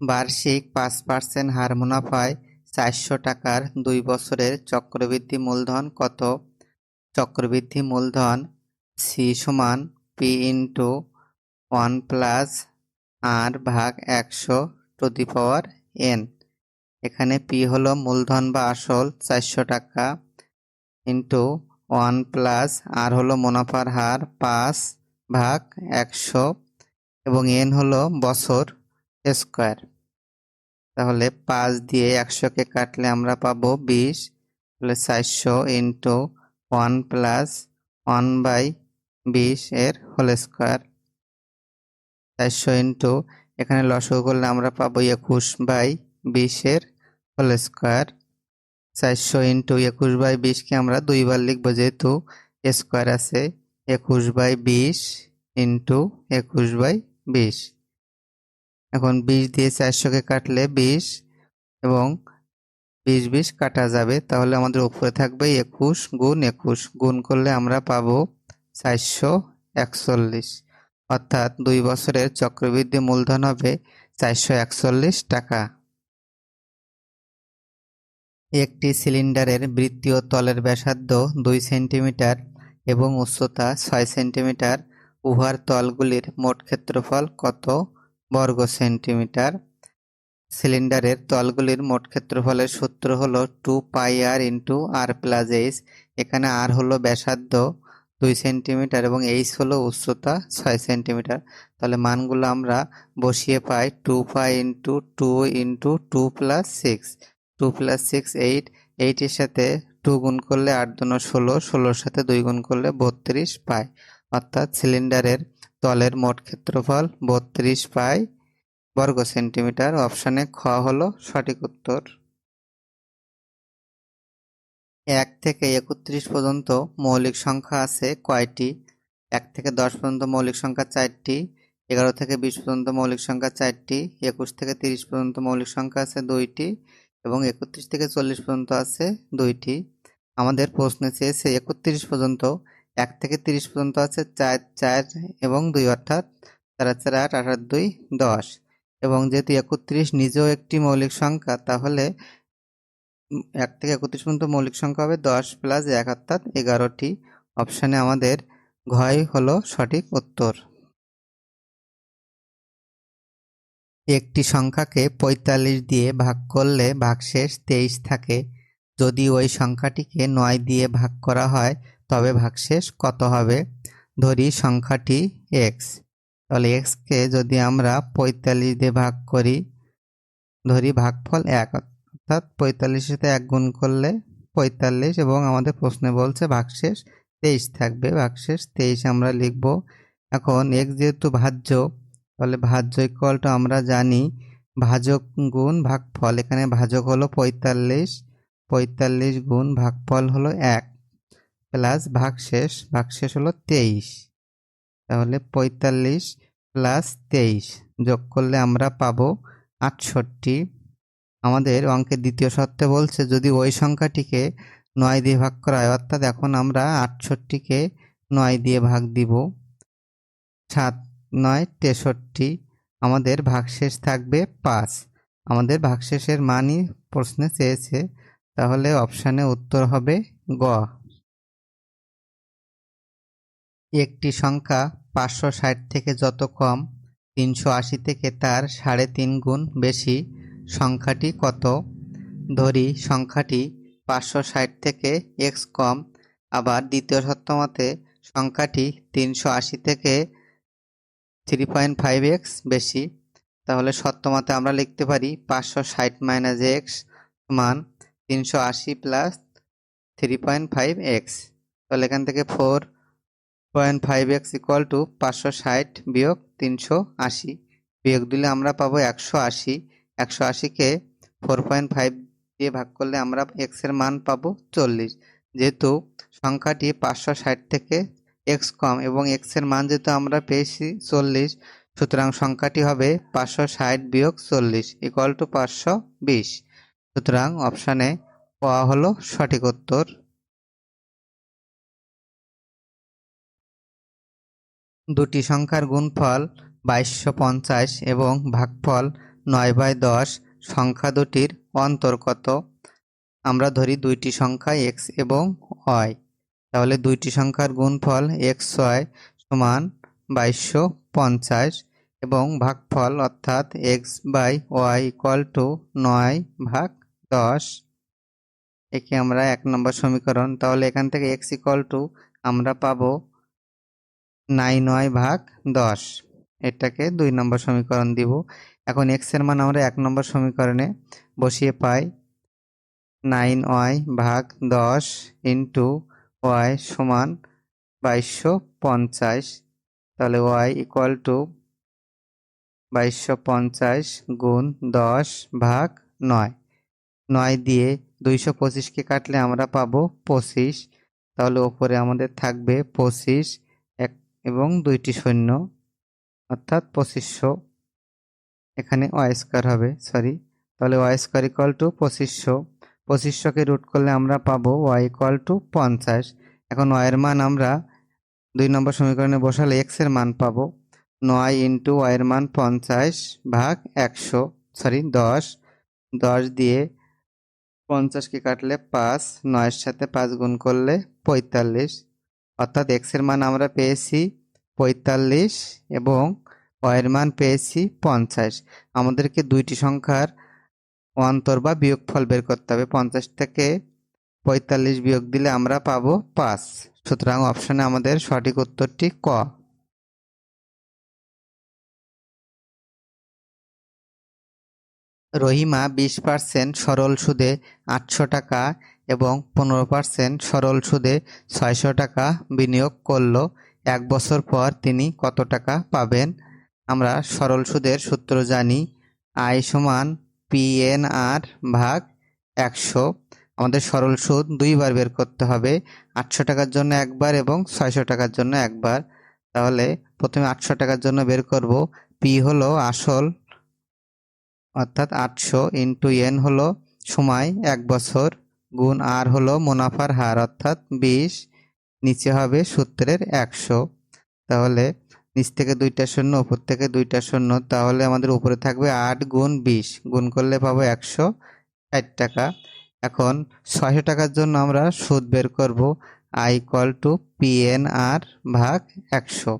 বার্ষিক পাঁচ পার্সেন্ট হার মুনাফায় চারশো টাকার দুই বছরের চক্রবৃদ্ধি মূলধন কত? চক্রবৃদ্ধি মূলধন সি সমান P into one plus R ভাগ একশো টু দি পাওয়ার এন এখানে পি হলো মূলধন বা আসল চারশো টাকা ইন্টু ওয়ান প্লাস আর হলো মুনাফার হার পাঁচ ভাগ একশো এবং এন হলো বছর। স্কোয়ার তাহলে পাঁচ দিয়ে একশোকে কাটলে আমরা পাবো বিশ তাহলে চারশো into one plus one by বিশ এর হোল স্কোয়ার চারশো ইন্টু এখানে লসগু করলে আমরা পাবো একুশ বাই বিশের হোল স্কোয়ার চারশো ইন্টু একুশ বাই বিশকে আমরা দুইবার লিখব যেহেতু স্কোয়ার আছে। একুশ বাই বিশ ইন্টু একুশ বাই বিশ। এখন বিশ দিয়ে চারশোকে কাটলে বিশ এবং বিশ বিশ কাটা যাবে। তাহলে আমাদের উপরে থাকবে একুশ গুণ একুশ। গুণ করলে আমরা পাবো চারশো একচল্লিশ। অর্থাৎ দুই বছরের চক্রবৃদ্ধি মূলধন হবে চারশো একচল্লিশ টাকা। একটি সিলিন্ডারের বৃত্তীয় তলের ব্যাসার্ধ দুই সেন্টিমিটার এবং উচ্চতা ছয় সেন্টিমিটার। উহার তলগুলির মোট ক্ষেত্রফল কত? বর্গ সেন্টিমিটার। সিলিন্ডারের তলগুলির মোট ক্ষেত্রফলের সূত্র হলো two pi R into R plus H. এখানে আর হলো ব্যাসার্ধ দুই সেন্টিমিটার এবং এইচ হলো উচ্চতা ছয় সেন্টিমিটার। তাহলে মানগুলো আমরা বসিয়ে পাই two pi into two into two plus six. Two plus six eight এইটের সাথে টু গুণ করলে আট দুন ষোলো, ষোলোর সাথে দুই গুণ করলে বত্রিশ পাই। অর্থাৎ সিলিন্ডারের তলের মোট ক্ষেত্রফল বত্রিশ পাই বর্গ সেন্টিমিটার। অপশানে খ হলো সঠিক উত্তর। এক থেকে একত্রিশ পর্যন্ত মৌলিক সংখ্যা আছে কয়টি? এক থেকে দশ পর্যন্ত মৌলিক সংখ্যা চারটি, এগারো থেকে বিশ পর্যন্ত মৌলিক সংখ্যা চারটি, একুশ থেকে তিরিশ পর্যন্ত মৌলিক সংখ্যা আছে দুইটি, এবং একত্রিশ থেকে চল্লিশ পর্যন্ত আছে দুইটি। আমাদের প্রশ্নে চেয়েছে একত্রিশ পর্যন্ত এক থেকে তিরিশ পর্যন্ত আছে চার চার এবং দুই, অর্থাৎ চার চার, আট আট দুই, দশ। এবং যেহেতু একত্রিশ নিজেও একটি মৌলিক সংখ্যা, তাহলে এক থেকে একত্রিশ পর্যন্ত মৌলিক সংখ্যা হবে দশ প্লাস এক, অর্থাৎ এগারোটি। অপশানে আমাদের ঘয় হলো সঠিক উত্তর। একটি সংখ্যাকে পঁয়তাল্লিশ দিয়ে ভাগ করলে ভাগশেষ তেইশ থাকে। যদি ওই সংখ্যাটিকে নয় দিয়ে ভাগ করা হয় তবে ভাগশেষ কত হবে? ধরি সংখ্যাটি এক্স তাহলে এক্সকে যদি আমরা পঁয়তাল্লিশ দিয়ে ভাগ করি, ধরি ভাগফল এক, অর্থাৎ পঁয়তাল্লিশের সাথে এক গুণ করলে পঁয়তাল্লিশ এবং আমাদের প্রশ্নে বলছে ভাগশেষ তেইশ থাকবে। ভাগশেষ তেইশ আমরা লিখব। এখন এক্স যেহেতু ভাজ্য, তাহলে ভাজ্য ইকুয়ালটা আমরা জানি ভাজক গুণ ভাগফল। এখানে ভাজক হলো পঁয়তাল্লিশ পঁয়তাল্লিশ গুণ ভাগফল হলো এক। প্লাস ভাগশেষ ভাগশেষ হলো তেইশ। তাহলে পঁয়তাল্লিশ প্লাস তেইশ যোগ করলে আমরা পাবো আটষট্টি। আমাদের অঙ্কের দ্বিতীয় সত্ত্বে বলছে, যদি ওই সংখ্যাটিকে নয় দিয়ে ভাগ করা হয়, অর্থাৎ এখন আমরা আটষট্টিকে নয় দিয়ে ভাগ দিব। সাত, নয়, তেষট্টি, আমাদের ভাগশেষ থাকবে পাঁচ। আমাদের ভাগশেষের মানই প্রশ্নে চেয়েছে, তাহলে অপশানে উত্তর হবে গ। একটি সংখ্যা পাঁচশো ষাট থেকে যত কম, তিনশো আশি থেকে তার সাড়ে তিন গুণ বেশি। সংখ্যাটি কত? ধরি সংখ্যাটি পাঁচশো ষাট থেকে এক্স কম, আবার দ্বিতীয় সত্যমতে সংখ্যাটি তিনশো আশি থেকে থ্রি পয়েন্ট ফাইভ এক্স বেশি। তাহলে সত্যমতে আমরা লিখতে পারি পাঁচশো ষাট মাইনাস এক্স সমান তিনশো আশি plus three point five X. তাহলে এখান থেকে four point five X equal to পাঁচশো ষাট বিয়োগ তিনশো আশি। বিয়োগ দিলে আমরা পাবো একশো আশি। একশো আশিকে ফোর পয়েন্ট ফাইভ দিয়ে ভাগ করলে আমরা এক্সের মান পাবো চল্লিশ। যেহেতু সংখ্যাটি পাঁচশো ষাট থেকে এক্স কম এবং এক্সের মান যেহেতু আমরা পেয়েছি চল্লিশ, সুতরাং সংখ্যাটি হবে পাঁচশো ষাট বিয়োগ চল্লিশ ইকুয়াল টু পাঁচশো বিশ। সুতরাং অপশানে পাওয়া হলো সঠিক উত্তর। দুটি সংখ্যার গুণফল বাইশশো পঞ্চাশ এবং ভাগফল নয় বাই দশ সংখ্যা দুটির অন্তর্গত আমরা ধরি দুইটি সংখ্যা এক্স এবং ওয়াই। তাহলে দুইটি সংখ্যার গুণফল এক্স ওয়াই সমান বাইশশো পঞ্চাশ এবং ভাগফল অর্থাৎ X by Y equal to নয় ভাগ দশ। একে আমরা এক নম্বর সমীকরণ। তাহলে এখান থেকে এক্স ইকুয়াল টু আমরা পাবো নাইন ওয়াই ভাগ দশ। এটাকে দুই নম্বর সমীকরণ দিব। এখন এক্সের মান আমরা এক নম্বর সমীকরণে বসিয়ে পাই নাইন ওয়াই ভাগ দশ ইন্টু ওয়াই সমান বাইশশো পঞ্চাশ। তাহলে ওয়াই ইকুয়াল টু বাইশশো পঞ্চাশ গুণ দশ ভাগ নয়। নয় দিয়ে দুইশো পঁচিশকে কাটলে আমরা পাবো পঁচিশ। তাহলে ওপরে আমাদের থাকবে পঁচিশ এবং দুইটি শূন্য অর্থাৎ পঁচিশশো। এখানে ওয়াই স্কোয়ার হবে সরি তাহলে ওয়াই স্কোয়ার ইকুয়াল টু পঁচিশশো। পঁচিশশোকে রুট করলে আমরা পাবো ওয়াই ইকুয়াল টু পঞ্চাশ। এখন ওয়াইয়ের মান আমরা দুই নম্বর সমীকরণে বসালে এক্সের মান পাবো। নয় ইন্টু ওয়াইয়ের মান পঞ্চাশ ভাগ একশো সরি দশ। দশ দিয়ে পঞ্চাশকে কাটলে পাঁচ। নয়ের সাথে পাঁচ গুণ করলে পঁয়তাল্লিশ। অর্থাৎ এক্সের মান আমরা পেয়েছি পঁয়তাল্লিশ এবং ওয়ের মান পেয়েছি পঞ্চাশ। আমাদেরকে দুইটি সংখ্যার অন্তর বা বিয়োগফল বের করতে হবে। পঞ্চাশ থেকে পঁয়তাল্লিশ বিয়োগ দিলে আমরা পাবো পাঁচ। সুতরাং অপশানে আমাদের সঠিক উত্তরটি ক। রহিমা বিশ পার্সেন্ট সরল সুদে আটশো টাকা এবং পনেরো পার্সেন্ট সরল সুদে ছয়শো টাকা বিনিয়োগ করল। এক বছর পর তিনি কত টাকা পাবেন? আমরা সরল সুদের সূত্র জানি। আই সমান পিএনআর ভাগ একশো। আমাদের সরল সুদ দুইবার বের করতে হবে। আটশো টাকার জন্য একবার এবং ছয়শো টাকার জন্য একবার। তাহলে প্রথমে আটশো টাকার জন্য বের করব। পি হলো আসল, অর্থাৎ আটশো ইন্টু এন হলো সময় এক বছর। গুণ আর হলো মুনাফার হার, অর্থাৎ বিশ, নিচে হবে সূত্রের একশো। তাহলে নিচ থেকে দুইটা শূন্য, উপর থেকে দুইটা শূন্য, তাহলে আমাদের উপরে থাকবে আট গুণ বিশ। গুণ করলে পাবো একশো ষাট টাকা। এখন ছয়শো টাকার জন্য আমরা সুদ বের করব, I equal to P N R ভাগ একশো।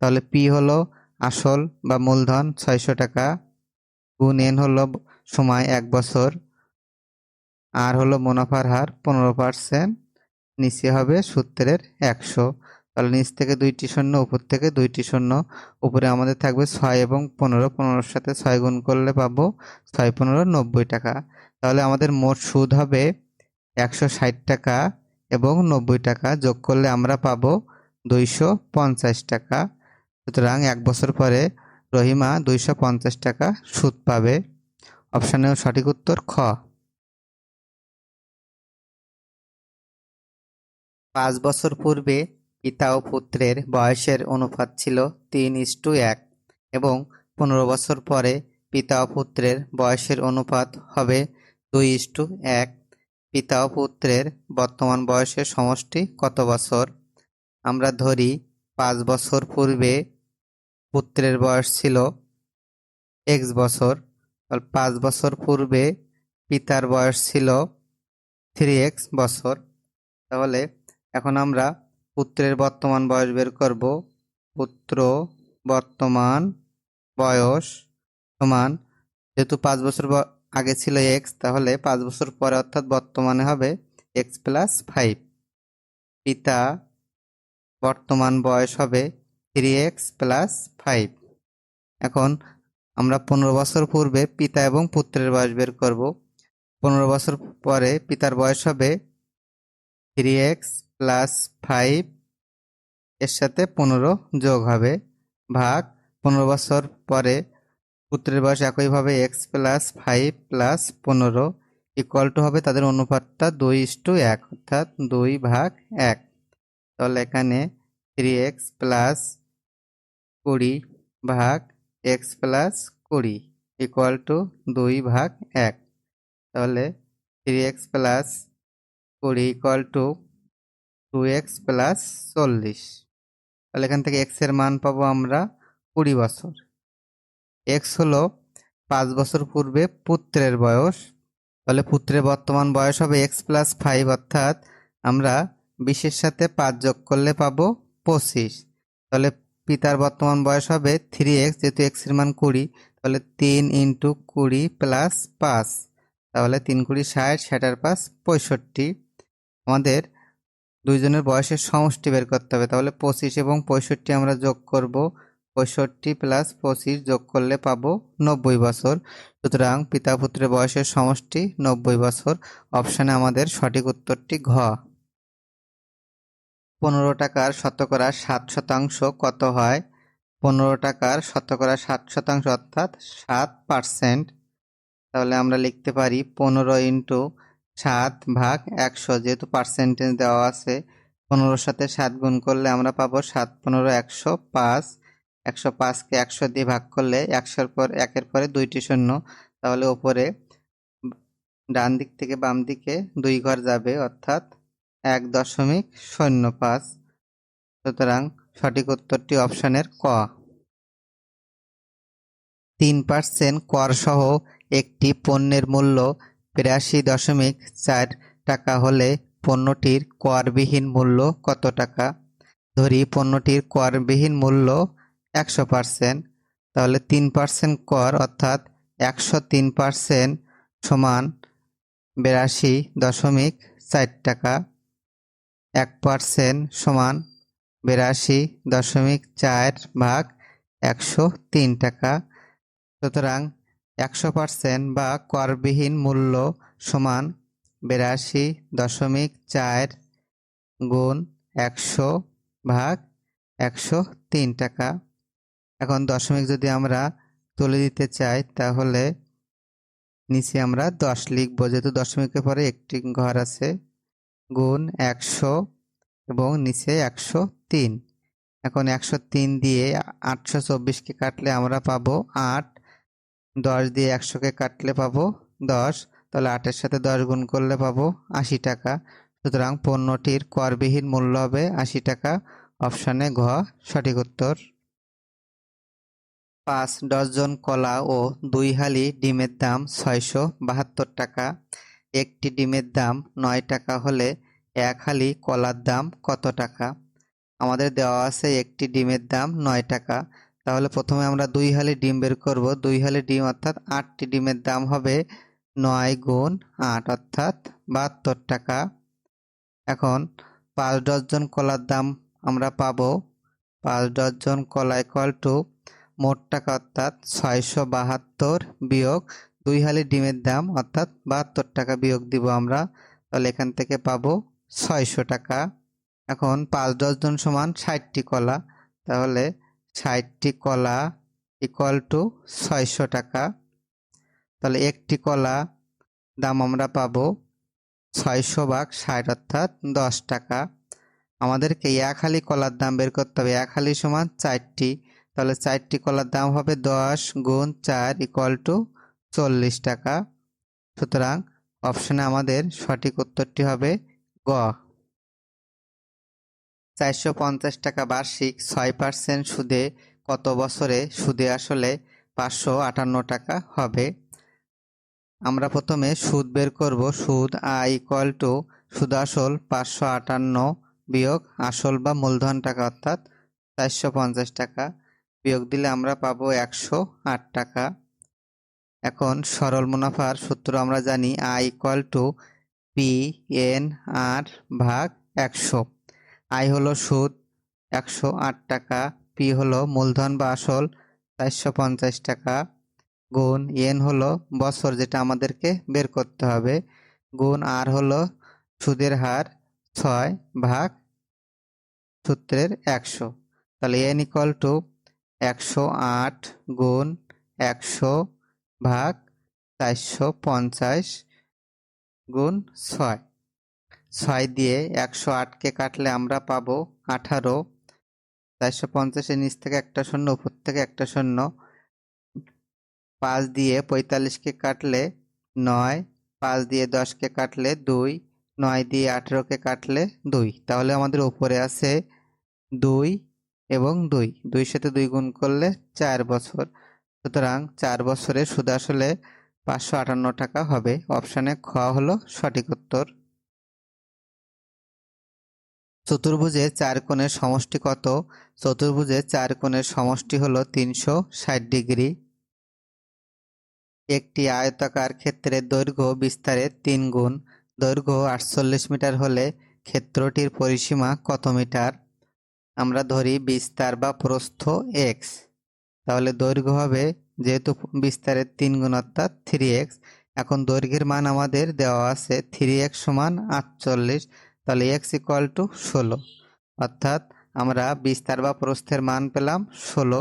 তাহলে পি হলো আসল বা মূলধন, ছয়শো টাকা। গুণ এন হলো সময় এক বছর। আর হলো মুনাফার হার পনেরো পার্সেন্ট নিচে হবে সূত্রের একশো। তাহলে নিচ থেকে দুইটি শূন্য, উপর থেকে দুইটি শূন্য, উপরে আমাদের থাকবে ছয় এবং পনেরো। পনেরোর সাথে ছয় গুণ করলে পাবো ছয়, পনেরো, নব্বই টাকা। তাহলে আমাদের মোট সুদ হবে একশো ষাট টাকা এবং নব্বই টাকা। যোগ করলে আমরা পাবো দুইশো পঞ্চাশ টাকা। সুতরাং এক বছর পরে রহিমা দুইশো পঞ্চাশ টাকা সুদ পাবে। অপশানেও সঠিক উত্তর খ। পাঁচ বছর পূর্বে পিতা ও পুত্রের বয়সের অনুপাত ছিল তিন ইস্টু এক এবং পনেরো বছর পরে পিতা ও পুত্রের বয়সের অনুপাত হবে দুই ইস্টু এক। পিতা ও পুত্রের বর্তমান বয়সের সমষ্টি কত বছর? আমরা ধরি পাঁচ বছর পূর্বে পুত্রের বয়স ছিল এক্স বছর পাঁচ বছর পূর্বে পিতার বয়স ছিল থ্রি এক্স বছর। তাহলে এখন আমরা পুত্রের বর্তমান বয়স বের করব। পুত্র বর্তমান বয়স সমান। যেহেতু পাঁচ বছর আগে ছিল এক্স তাহলে পাঁচ বছর পরে অর্থাৎ বর্তমানে হবে এক্স প্লাস ফাইভ পিতা বর্তমান বয়স হবে থ্রি এক্স প্লাস ফাইভ এখন আমরা পনেরো বছর পূর্বে পিতা এবং পুত্রের বয়স বের করব। পনেরো বছর পরে পিতার বয়স হবে থ্রি এক্স প্লাস ফাইভ এর সাথে পনেরো যোগ হবে। ভাগ পনেরো বছর পরে পুত্রের বয়স একইভাবে এক্স প্লাস ফাইভ প্লাস পনেরো ইকুয়াল টু হবে তাদের অনুপাতটা দুই টু এক, অর্থাৎ দুই ভাগ এক। তাহলে এখানে থ্রি এক্স প্লাস কুড়ি ভাগ এক্স প্লাস কুড়ি ইকুয়াল টু দুই ভাগ এক। তাহলে থ্রি এক্স প্লাস কুড়ি equal to two X plus চল্লিশ। তাহলে এখান থেকে এক্সের মান পাবো আমরা কুড়ি বছর। এক্স হলো পাঁচ বছর পূর্বে পুত্রের বয়স। তাহলে পুত্রের বর্তমান বয়স হবে এক্স প্লাস ফাইভ অর্থাৎ আমরা বিশের সাথে পাঁচ যোগ করলে পাবো পঁচিশ। তাহলে পিতার বর্তমান বয়স হবে থ্রি এক্স যেহেতু এক্সের মান কুড়ি, তাহলে তিন ইন্টু কুড়ি প্লাস পাঁচ। তাহলে তিন কুড়ি ষাট, ষাটার পাঁচ পঁয়ষট্টি। আমাদের দুইজনের বয়সের সমষ্টি বের করতে হবে। তাহলে পঁচিশ এবং পঁয়ষট্টি আমরা যোগ করব। পঁয়ষট্টি প্লাস পঁচিশ যোগ করলে পাবো নব্বই বছর। সুতরাং পিতা পুত্রের বয়সের সমষ্টি নব্বই বছর। অপশানে আমাদের সঠিক উত্তরটি ঘ। পনেরো টাকার শতকরা সাত শতাংশ কত হয়? পনেরো টাকার শতকরা সাত শতাংশ অর্থাৎ সাত পার্সেন্ট তাহলে আমরা লিখতে পারি পনেরো ইন্টু সাত ভাগ একশো যেহেতু পার্সেন্টেজ দেওয়া আছে, পনেরোর সাথে সাত গুণ করলে আমরা পাবো সাত পনেরো একশো পাঁচ। একশো পাঁচকে একশো দিয়ে ভাগ করলে একশোর পর একের পরে দুইটি শূন্য। তাহলে ওপরে ডান দিক থেকে বাম দিকে দুই ঘর যাবে, অর্থাৎ এক দশমিক শূন্য পাঁচ। সুতরাং সঠিক উত্তরটি অপশানের ক। তিন পার্সেন্ট কর সহ একটি পণ্যের মূল্য বিরাশি দশমিক চার টাকা হলে পণ্যটির করবিহীন মূল্য কত টাকা? ধরি পণ্যটির করবিহীন মূল্য একশো পার্সেন্ট, তাহলে তিন পার্সেন্ট কর অর্থাৎ একশো তিন পার্সেন্ট সমান বিরাশি দশমিক চার টাকা, এক পার্সেন্ট সমান বিরাশি দশমিক চার ভাগ একশো তিন টাকা। সুতরাং একশো পার্সেন্ট বা করবিহীন মূল্য সমান বিরাশি দশমিক চার গুণ একশো ভাগ একশো তিন টাকা। এখন দশমিক যদি আমরা তুলে দিতে চাই, তাহলে নিচে আমরা দশ লিখব, যেহেতু দশমিকের পরে একটি ঘর আছে, গুণ একশো এবং নিচে একশো তিন। এখন একশো তিন দিয়ে আটশো চব্বিশকে কাটলে আমরা পাবো আট দশ দিয়ে একশোকে কাটলে পাবো দশ, তাহলে আটের সাথে দশ গুণ করলে পাবো আশি টাকা। সুতরাং পণ্যটির করবিহীন মূল্য হবে আশি টাকা। অপশানে ঘ, সঠিক উত্তর। পাঁচ ডজন কলা ও দুই হালি ডিমের দাম ছয়শো বাহাত্তর টাকা। একটি ডিমের দাম নয় টাকা হলে এক হালি কলার দাম কত টাকা? আমাদের দেওয়া আছে একটি ডিমের দাম নয় টাকা। তাহলে প্রথমে আমরা দুই হালি ডিম বের করব। দুই হালি ডিম অর্থাৎ আটটি ডিমের দাম হবে নয় গুণ আট অর্থাৎ বাহাত্তর টাকা। এখন পাঁচ ডজন কলার দাম আমরা পাব। পাঁচ ডজন কলা ইকুয়াল টু মোট টাকা অর্থাৎ ছয়শো বাহাত্তর বিয়োগ দুই হালি ডিমের দাম অর্থাৎ বাহাত্তর টাকা বিয়োগ দিব আমরা। তাহলে এখান থেকে পাবো ছয়শো টাকা। এখন পাঁচ ডজন সমান ষাটটি কলা। তাহলে ষাটটি কলা ইকুয়াল টু ছয়শো টাকা। তাহলে একটি কলা দাম আমরা পাবো ছয়শো ভাগ ষাট অর্থাৎ দশ টাকা। আমাদেরকে এক হালি কলার দাম বের করতে হবে এক হালি সমান চারটি। তাহলে চারটি কলার দাম হবে দশ গুণ চার ইকুয়াল টু চল্লিশ টাকা। সুতরাং অপশানে আমাদের সঠিক উত্তরটি হবে গ। চারশো পঞ্চাশ টাকা বার্ষিক ছয় পার্সেন্ট সুদে কত বছরে সুদে আসলে পাঁচশো আটান্ন টাকা হবে? আমরা প্রথমে সুদ বের করব। সুদ আই ইকুয়াল টু সুদ আসল পাঁচশো আটান্ন বিয়োগ আসল বা মূলধন টাকা অর্থাৎ চারশো পঞ্চাশ টাকা। বিয়োগ দিলে আমরা পাবো একশো আট টাকা। এখন সরল মুনাফার সূত্র আমরা জানি I equal to P N R ভাগ একশো। আই হলো সুদ, একশো আট টাকা, পি হলো মূলধন বা আসল, চারশো পঞ্চাশ টাকা। গুণ এন হলো বছর, যেটা আমাদেরকে বের করতে হবে। গুণ আর হলো সুদের হার ছয় ভাগ সূত্রের একশো। তাহলে এন ইকুয়াল টু একশো আট গুণ একশো ভাগ চারশো পঞ্চাশ গুণ ছয়। ছয় দিয়ে একশো আটকে কাটলে আমরা পাবো আঠারো। চারশো পঞ্চাশের নিচ থেকে একটা শূন্য, উপর থেকে একটা শূন্য। পাঁচ দিয়ে পঁয়তাল্লিশকে কাটলে নয়, পাঁচ দিয়ে দশকে কাটলে দুই, নয় দিয়ে আঠেরোকে কাটলে দুই। তাহলে আমাদের উপরে আছে দুই এবং দুই। দুই সাথে দুই গুণ করলে চার বছর। সুতরাং চার বছরে সুদ আসলে পাঁচশো আটান্ন টাকা হবে। অপশানে খ হলো সঠিক উত্তর। চতুর্ভুজে চার কোণের সমষ্টি কত? চতুর্ভুজে চার কোণের সমষ্টি হলো তিনশো ষাট ডিগ্রি। একটি আয়তাকার ক্ষেত্রের দৈর্ঘ্য বিস্তারের তিন গুণ। দৈর্ঘ্য আটচল্লিশ মিটার হলে ক্ষেত্রটির পরিসীমা কত মিটার? আমরা ধরি বিস্তার বা প্রস্থ এক্স তাহলে দৈর্ঘ্য হবে যেহেতু বিস্তারের তিন গুণ অর্থাৎ থ্রি এক্স। এখন দৈর্ঘ্যের মান আমাদের দেওয়া আছে থ্রি এক্স সমান আটচল্লিশ। তাহলে এক্স ইকুয়াল টু ষোলো। অর্থাৎ আমরা বিস্তার বা প্রস্থের মান পেলাম ষোলো।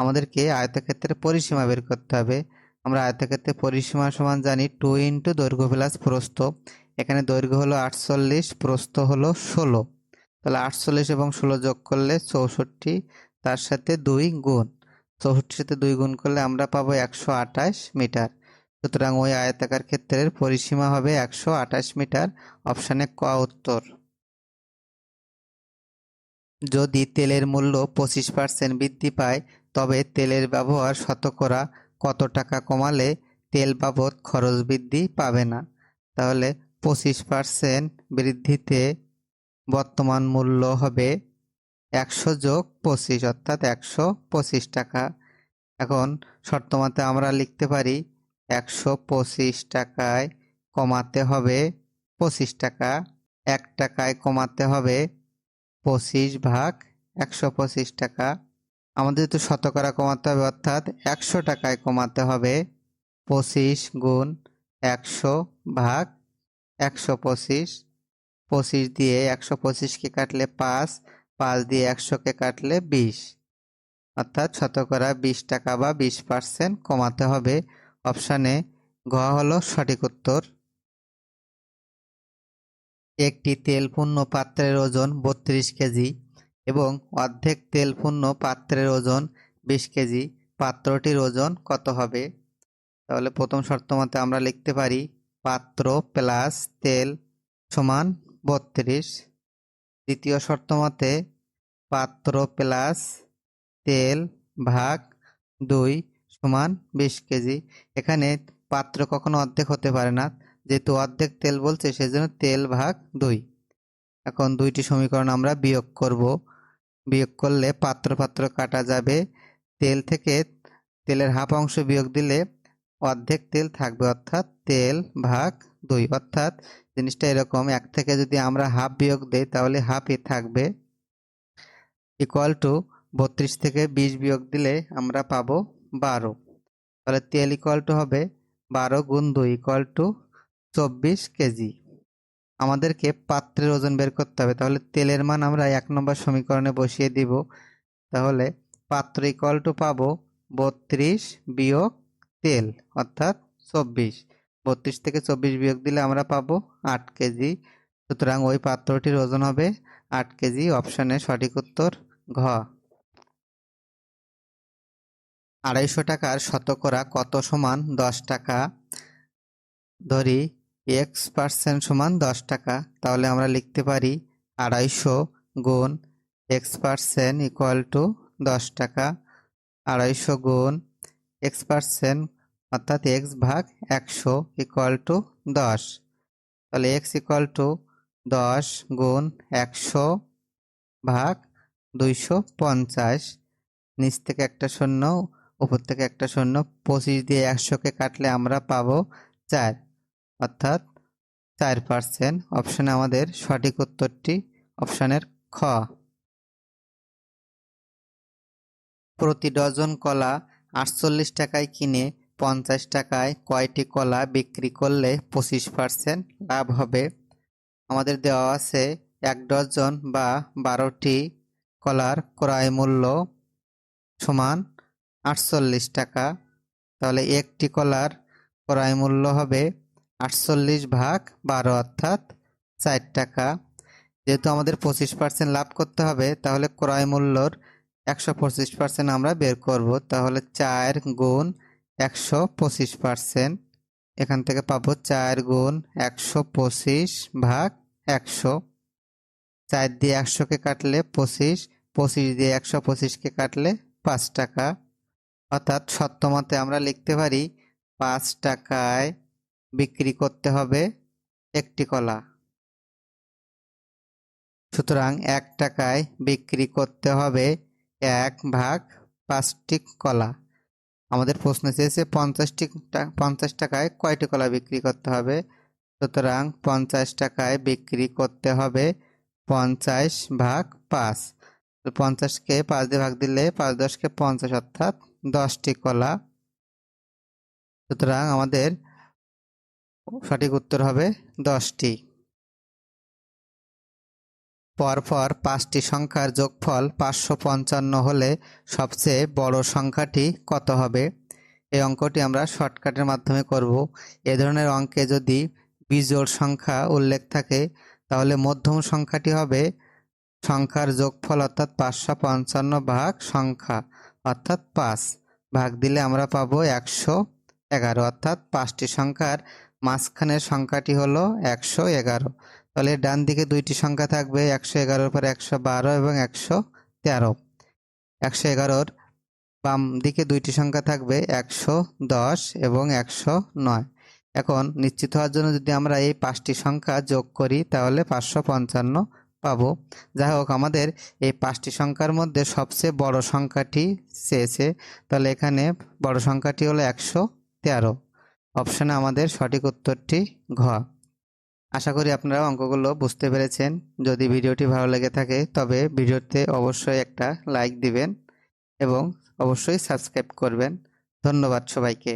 আমাদেরকে আয়তক্ষেত্রের পরিসীমা বের করতে হবে। আমরা আয়তক্ষেত্রের পরিসীমা সমান জানি টু ইন্টু দৈর্ঘ্য প্লাস প্রস্থ। এখানে দৈর্ঘ্য হলো আটচল্লিশ, প্রস্থ হলো ষোলো। তাহলে আটচল্লিশ এবং ষোলো যোগ করলে চৌষট্টি, তার সাথে দুই গুণ। চৌষট্টির সাথে দুই গুণ করলে আমরা পাবো একশো আঠাশ মিটার। সুতরাং ওই আয়তাকার ক্ষেত্রের পরিসীমা হবে একশো আঠাশ মিটার, অপশানে ক উত্তর। যদি তেলের মূল্য পঁচিশ পার্সেন্ট বৃদ্ধি পায়, তবে তেলের ব্যবহার শতকরা কত টাকা কমালে তেল বাবদ খরচ বৃদ্ধি পাবে না? তাহলে পঁচিশ পার্সেন্ট বৃদ্ধিতে বর্তমান মূল্য হবে একশো যোগ পঁচিশ, অর্থাৎ একশো পঁচিশ টাকা। এখন শর্তমাতে আমরা লিখতে পারি একশো পঁচিশ টাকায় কমাতে হবে পঁচিশ টাকা। এক টাকায় কমাতে হবে পঁচিশ ভাগ একশো পঁচিশ টাকা। আমাদের তো শতকরা কমাতে হবে, অর্থাৎ একশো টাকায় কমাতে হবে পঁচিশ গুণ একশো ভাগ একশো পঁচিশ। পঁচিশ দিয়ে একশো পঁচিশকে কাটলে পাঁচ পাঁচ দিয়ে একশোকে কাটলে বিশ। অর্থাৎ শতকরা বিশ টাকা বা বিশ পার্সেন্ট কমাতে হবে অপশানে ঘ হল সঠিক উত্তর। একটি তেলপূর্ণ পাত্রের ওজন বত্রিশ কেজি এবং অর্ধেক তেলপূর্ণ পাত্রের ওজন বিশ কেজি। পাত্রটির ওজন কত হবে? তাহলে প্রথম শর্ত মতে আমরা লিখতে পারি পাত্র প্লাস তেল সমান বত্রিশ। দ্বিতীয় শর্ত মতে পাত্র প্লাস তেল ভাগ দুই সমান বিশ কেজি। এখানে পাত্র কখনো অর্ধেক হতে পারে না, যেহেতু অর্ধেক তেল বলছে, সেজন্য তেল ভাগ দুই। এখন দুইটি সমীকরণ আমরা বিয়োগ করব। বিয়োগ করলে পাত্র পাত্র কাটা যাবে। তেল থেকে তেলের হাফ অংশ বিয়োগ দিলে অর্ধেক তেল থাকবে, অর্থাৎ তেল ভাগ দুই। অর্থাৎ জিনিসটা এরকম, এক থেকে যদি আমরা হাফ বিয়োগ দেই, তাহলে হাফই থাকবে। ইকুয়াল টু বত্রিশ থেকে বিশ বিয়োগ দিলে আমরা পাবো বারো। তাহলে তেল ইকুয়াল টু হবে বারো গুণ দুই ইকুয়াল টু চব্বিশ কেজি। আমাদেরকে পাত্রের ওজন বের করতে হবে। তাহলে তেলের মান আমরা এক নম্বর সমীকরণে বসিয়ে দিব। তাহলে পাত্র ইকুয়াল টু পাবো বত্রিশ বিয়োগ তেল, অর্থাৎ চব্বিশ। বত্রিশ থেকে চব্বিশ বিয়োগ দিলে আমরা পাবো আট কেজি। সুতরাং ওই পাত্রটির ওজন হবে আট কেজি, অপশানে সঠিক উত্তর ঘ। আড়াইশো টাকার শতকরা কত সমান দশ টাকা? ধরি এক্স পার্সেন্ট সমান দশ টাকা। তাহলে আমরা লিখতে পারি আড়াইশো গুণ এক্স পার্সেন্ট ইকুয়াল টু দশ টাকা। আড়াইশো গুণ এক্স পার্সেন্ট অর্থাৎ এক্স ভাগ একশো ইকুয়াল টু দশ। তাহলে এক্স ইকুয়াল টু দশ গুণ একশো ভাগ দুইশো পঞ্চাশ। নিচ থেকে একটা শূন্য উপর থেকে একটা শূন্য, পঁচিশ দিয়ে একশোকে কাটলে আমরা পাবো চার। অর্থাৎ চার পার্সেন্ট অপশানে আমাদের সঠিক উত্তরটি অপশানের খ। প্রতি ডজন কলা আটচল্লিশ টাকায় কিনে পঞ্চাশ টাকায় কয়টি কলা বিক্রি করলে পঁচিশ পার্সেন্ট লাভ হবে? আমাদের দেওয়া আছে এক ডজন বা বারোটি কলার ক্রয় মূল্য সমান আটচল্লিশ টাকা। তাহলে একটি কলার ক্রয় মূল্য হবে আটচল্লিশ ভাগ বারো অর্থাৎ চার টাকা। যেহেতু আমাদের পঁচিশ পার্সেন্ট লাভ করতে হবে, তাহলে ক্রয় মূল্যর একশো পঁচিশ পার্সেন্ট আমরা বের করব। তাহলে চার গুণ একশো পঁচিশ পার্সেন্ট এখান থেকে পাবো চার গুণ একশো পঁচিশ ভাগ একশো। চার দিয়ে একশোকে কাটলে পঁচিশ পঁচিশ দিয়ে একশো পঁচিশকে কাটলে পাঁচ টাকা। অর্থাৎ সত্যমতে আমরা লিখতে পারি পাঁচ টাকায় বিক্রি করতে হবে একটি কলা। সুতরাং এক টাকায় বিক্রি করতে হবে এক ভাগ পাঁচটি কলা। আমাদের প্রশ্ন চেয়েছে পঞ্চাশটি পঞ্চাশ টাকায় কয়টি কলা বিক্রি করতে হবে? সুতরাং পঞ্চাশ টাকায় বিক্রি করতে হবে পঞ্চাশ ভাগ পাঁচ। পঞ্চাশকে পাঁচ দিয়ে ভাগ দিলে পাঁচ দশকে পঞ্চাশ অর্থাৎ দশটি কলা। সুতরাং আমাদের সঠিক উত্তর হবে দশটি। পরপর পাঁচটি সংখ্যার যোগফল পাঁচশো পঞ্চান্ন হলে সবচেয়ে বড় সংখ্যাটি কত হবে? এই অঙ্কটি আমরা শর্টকাটের মাধ্যমে করব। এ ধরনের অঙ্কে যদি বিজোড় সংখ্যা উল্লেখ থাকে, তাহলে মধ্যম সংখ্যাটি হবে সংখ্যার যোগফল অর্থাৎ পাঁচশো পঞ্চান্ন ভাগ সংখ্যা। অর্থাৎ পাঁচ। ভাগ দিলে আমরা পাবো একশো এগারো। অর্থাৎ পাঁচটি সংখ্যার মাঝখানের সংখ্যাটি হলো একশো এগারো। তাহলে ডান দিকে দুইটি সংখ্যা থাকবে, একশো এগারোর পর একশো বারো এবং একশো তেরো। একশো এগারোর বাম দিকে দুইটি সংখ্যা থাকবে, একশো দশ এবং একশো নয়। এখন নিশ্চিত হওয়ার জন্য যদি আমরা এই পাঁচটি সংখ্যা যোগ করি, তাহলে পাঁচশো পঞ্চান্ন পাবো। যাই হোক আমাদের এই পাঁচটি সংখ্যার মধ্যে সবচেয়ে বড় সংখ্যাটি চেয়েছে। তাহলে এখানে বড় সংখ্যাটি হলো একশো তেরো। অপশানে আমাদের সঠিক উত্তরটি ঘ। আশা করি আপনারা অঙ্কগুলো বুঝতে পেরেছেন। যদি ভিডিওটি ভালো লেগে থাকে, তবে ভিডিওতে অবশ্যই একটা লাইক দিবেন এবং অবশ্যই সাবস্ক্রাইব করবেন। ধন্যবাদ সবাইকে।